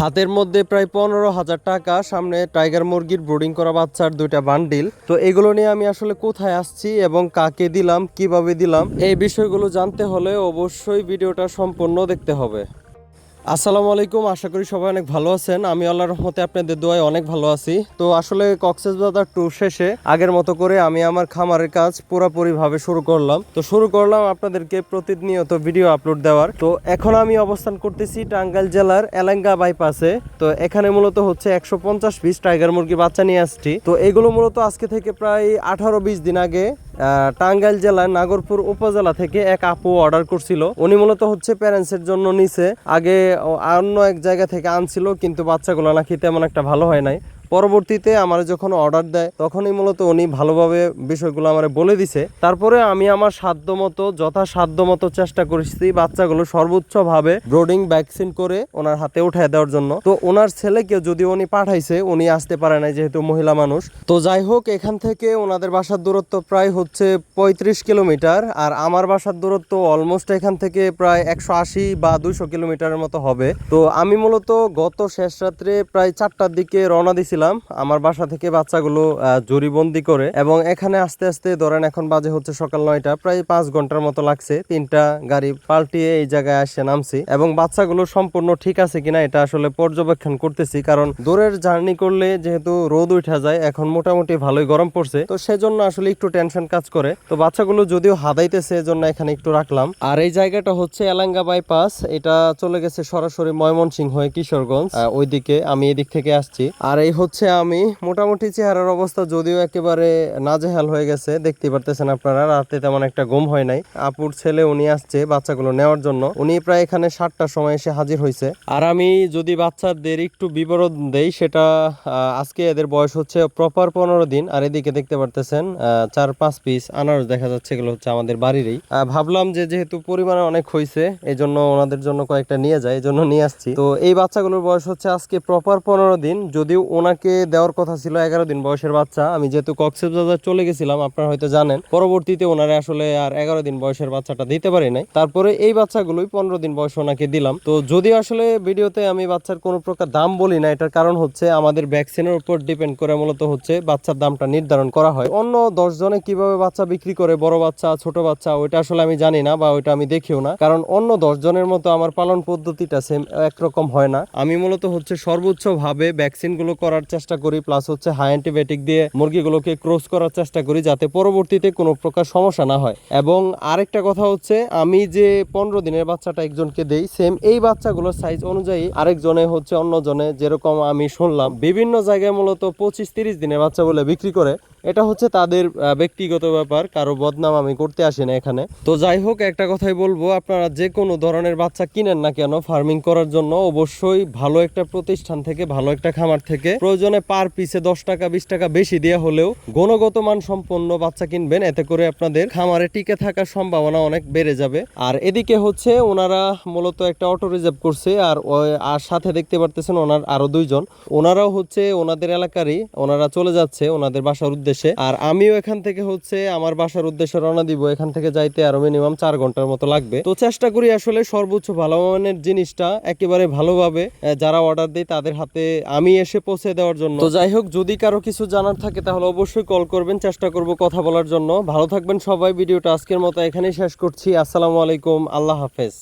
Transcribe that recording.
হাতের মধ্যে প্রায় পনেরো হাজার টাকা, সামনে টাইগার মুরগির ব্রুডিং করা বাচ্চার দুইটা বান্ডিল। তো এগুলো নিয়ে আমি আসলে কোথায় আসছি এবং কাকে দিলাম, কীভাবে দিলাম, এই বিষয়গুলো জানতে হলে অবশ্যই ভিডিওটা সম্পূর্ণ দেখতে হবে। আসসালামু আলাইকুম, আশা করি সবাই অনেক ভালো আছেন। আমি আল্লাহর রহমতে আপনাদের দোয়ায় অনেক ভালো আছি। তো আসলে কক্সবাজার ট্যুর শেষে আগের মতো করে আমি আমার খামারের কাজ পুরোপুরি ভাবে শুরু করলাম। তো শুরু করলাম আপনাদেরকে প্রতিনিয়ত ভিডিও আপলোড দেওয়ার। তো এখন আমি অবস্থান করতেছি টাঙ্গাইল জেলার এলাঙ্গা বাইপাসে তো এখানে মূলত হচ্ছে একশো পঞ্চাশ পিস টাইগার মুরগি বাচ্চা নিয়ে আসছি। তো এগুলো মূলত আজকে থেকে প্রায় আঠারো, বিশ দিন আগে টাঙ্গাইল জেলার নাগরপুর উপজেলা থেকে এক আপু অর্ডার করছিল। উনি মূলত হচ্ছে প্যারেন্টসের জন্য নিছে। আগে অন্য এক জায়গা থেকে আনছিল, কিন্তু বাচ্চাগুলো নাকি তেমন একটা ভালো হয় নাই। পরবর্তীতে আমার যখন অর্ডার দেয়, তখনই মূলত উনি ভালোভাবে বিষয়গুলো আমার বলে দিছে। তারপরে আমি আমার সাধ্য মতো যথা সাধ্য মতো চেষ্টা করেছি বাচ্চাগুলো সর্বোচ্চভাবে ব্রোডিং ভ্যাকসিন করে ওনার হাতে উঠায় দেওয়ার জন্য। তো ওনার ছেলেকে যদি উনি পাঠাইছে, উনি আসতে পারে না যেহেতু মহিলা মানুষ। তো যাই হোক, এখান থেকে ওনাদের বাসার দূরত্ব প্রায় হচ্ছে পঁয়ত্রিশ কিলোমিটার, আর আমার বাসার দূরত্ব অলমোস্ট এখান থেকে প্রায় একশো আশি বা দুইশো কিলোমিটারের মতো হবে। তো আমি মূলত গত শেষ রাত্রে প্রায় চারটার দিকে রওনা দিছিলাম আমার বাসা থেকে বাচ্চাগুলো জরিবন্দি করে এবং এখানে আস্তে আস্তে ধরেন এখন বাজে হচ্ছে সকাল নয়টা, প্রায় পাঁচ ঘণ্টার মতো লাগছে। তিনটা গাড়ি পাল্টিয়ে এই জায়গায় আসে নামছি এবং বাচ্চাগুলো সম্পূর্ণ ঠিক আছে কিনা এটা আসলে পর্যবেক্ষণ করতেছি। কারণ দূরের জার্নি করলে যেহেতু রোদ উঠা যায়, এখন মোটামুটি ভালোই গরম পড়ছে। তো সেজন্য আসলে একটু টেনশন কাজ করে। তো বাচ্চাগুলো যদিও হাদাইতেছে, এজন্য এখানে একটু রাখলাম। আর এই জায়গাটা হচ্ছে এলাঙ্গা বাইপাস। এটা চলে গেছে সরাসরি ময়মনসিংহ হয়ে কিশোরগঞ্জ ওইদিকে আমি এদিক থেকে আসছি। আর এই হচ্ছে আমি মোটামুটি চেহারার অবস্থা যদিও একেবারে নাজেহাল হয়ে গেছে দেখতে পারতেছেন আপনারা, রাতে তেমন একটা ঘুম হয় নাই। আপুর ছেলে উনি আসছে বাচ্চাগুলো নেওয়ার জন্য। উনি প্রায় এখানে সাতটার সময় এসে হাজির হয়েছে আর আমি যদি বাচ্চাদের একটু বিবরণ দেই, সেটা আজকে এদের বয়স হচ্ছে প্রপার পনেরো দিন, আর এদিকে দেখতে পারতেছেন চার পাঁচ পিস আনারস দেখা যাচ্ছে, এগুলো হচ্ছে আমাদের বাড়িরই। ভাবলাম যে যেহেতু পরিমাণে অনেক হয়েছে এই জন্য ওনাদের জন্য কয়েকটা নিয়ে যায় এই জন্য নিয়ে আসছি। তো এই বাচ্চাগুলোর বয়স হচ্ছে আজকে প্রপার পনেরো দিন, যদিও ওনাকে দেওয়ার কথা ছিল এগারো দিন বয়সের বাচ্চা। আমি যেহেতু কক্সবাজার চলে গেছিলাম, আপনারা হয়তো জানেন। পরবর্তীতে ওনারা আসলে আর এগারো দিন বয়সের বাচ্চাটা দিতে পারি নাই। তারপরে এই বাচ্চাগুলোই পনেরো দিন বয়স ওনাকে দিলাম। তো যদি আসলে ভিডিওতে আমি বাচ্চার কোনো প্রকার দাম বলি না, এটার কারণ হচ্ছে আমাদের ভ্যাকসিনের উপর ডিপেন্ড করে মূলত হচ্ছে বাচ্চার দামটা নির্ধারণ করা হয়। অন্য দশ জনে কীভাবে বাচ্চা বিক্রি করে, বড় বাচ্চা, ছোট বাচ্চা, ওইটা আসলে আমি জানি না বা ওইটা আমি দেখিও না। কারণ অন্য দশ জনের মতো আমার পালন পদ্ধতিটা সেম একরকম হয় না। আমি মূলত হচ্ছে সর্বোচ্চ ভাবে ভ্যাকসিন করার চেষ্টা করি প্লাস হচ্ছে হাই অ্যান্টিবায়োটিক দিয়ে মুরগিগুলোকে ক্রস করার চেষ্টা করি যাতে পরবর্তীতে কোনো প্রকার সমস্যা না হয়। এবং আরেকটা কথা হচ্ছে, আমি যে পনেরো দিনের বাচ্চাটা একজনকে দেই সেম এই বাচ্চাগুলোর সাইজ অনুযায়ী আরেকজনে হচ্ছে অন্যজনে, যেরকম আমি শুনলাম, বিভিন্ন জায়গায় মূলত পঁচিশ তিরিশ দিনের বাচ্চা বলে বিক্রি করে। এটা হচ্ছে তাদের ব্যক্তিগত ব্যাপার, কারও বদনাম আমি করতে আসি না এখানে। তো যাই হোক, একটা কথাই বলব, আপনারা যে কোনো ধরনের বাচ্চা কিনেন না কেন ফার্মিং করার জন্য অবশ্যই ভালো একটা প্রতিষ্ঠান থেকে, ভালো একটা খামার থেকে, প্রয়োজনে পার পিসে দশ টাকা, বিশ টাকা বেশি দেওয়া হলেও গুণগত মান সম্পন্ন বাচ্চা কিনবেন, এতে করে আপনাদের খামারে টিকে থাকার সম্ভাবনা অনেক বেড়ে যাবে। আর এদিকে হচ্ছে ওনারা মূলত একটা অটো রিজার্ভ করছে, আর আর সাথে দেখতে পারতেছেন ওনার আরও দুইজন। ওনারাও হচ্ছে ওনাদের এলাকারই, ওনারা চলে যাচ্ছে ওনাদের বাসার উদ্দেশ্যে। আর আমিও এখান থেকে হচ্ছে আমার বাসার উদ্দেশ্যে রওনা দিব। এখান থেকে যাইতে আরও মিনিমাম চার ঘণ্টার মতো লাগবে। তো চেষ্টা করি আসলে সর্বোচ্চ ভালো মানের জিনিসটা একেবারে ভালোভাবে যারা অর্ডার দেয় তাদের হাতে আমি এসে পৌঁছে দেওয়ার জন্য। তো যাই হোক, যদি কারও কিছু জানার থাকে তাহলে অবশ্যই কল করবেন। চেষ্টা করব কথা বলার জন্য। ভালো থাকবেন সবাই। ভিডিওটা আজকের মতো এখানেই শেষ করছি। আসসালামু আলাইকুম। আল্লাহ হাফেজ।